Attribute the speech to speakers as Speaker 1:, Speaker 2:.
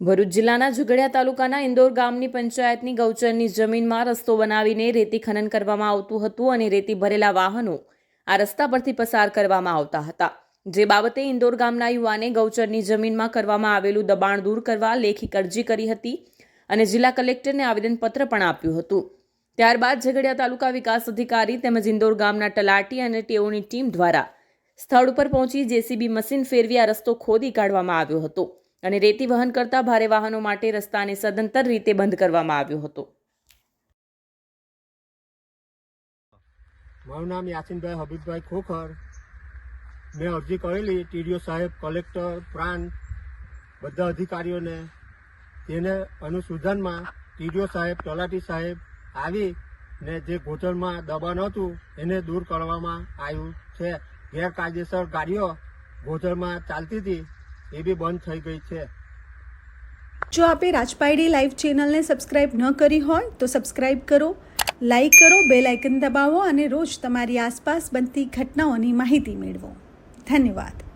Speaker 1: ભરૂચ જિલ્લાના ઝઘડિયા તાલુકાના ઇન્દોર ગામની પંચાયતની ગૌચરની જમીનમાં રસ્તો બનાવીને રેતી ખનન કરવામાં આવતું હતું અને રેતી ભરેલા વાહનો આ રસ્તા પરથી પસાર કરવામાં આવતા હતા. જે બાબતે ઇન્દોર ગામના યુવાને ગૌચરની જમીનમાં કરવામાં આવેલું દબાણ દૂર કરવા લેખિક અરજી કરી હતી અને જિલ્લા કલેક્ટરને આવેદનપત્ર પણ આપ્યું હતું. ત્યારબાદ ઝઘડિયા તાલુકા વિકાસ અધિકારી તેમજ ઇન્દોર ગામના તલાટી અને ટેઓની ટીમ દ્વારા સ્થળ ઉપર પહોંચી જેસીબી મશીન ફેરવી આ રસ્તો ખોદી કાઢવામાં આવ્યો હતો. અને રેતી વહન કરતા ભારે વાહનો માટે રસ્તાને સદંતર રીતે બંધ કરવામાં આવ્યો હતો.
Speaker 2: મારું નામ યાસીનભાઈ હબીબભાઈ ખોખર. મેં અરજી કરેલી ટીડીઓ સાહેબ, કલેક્ટર, પ્રાંત, બધા અધિકારીઓને. તેને અનુસંધાનમાં ટીડીઓ સાહેબ, તલાટી સાહેબ આવી ને જે ગોચરમાં દબાણ હતું એને દૂર કરવામાં આવ્યું છે. ગેરકાયદેસર ગાડીઓ ગોચરમાં ચાલતી હતી. એ બી બંધ થઈ ગઈ છે.
Speaker 3: જો આપે રાજપાયડી લાઈવ ચેનલને સબસ્ક્રાઇબ ન કરી હોય, તો સબસ્ક્રાઇબ કરો, લાઈક કરો, બેલ આઇકન દબાવો અને રોજ તમારી આસપાસ બનતી ઘટનાઓની માહિતી મેળવો. ધન્યવાદ.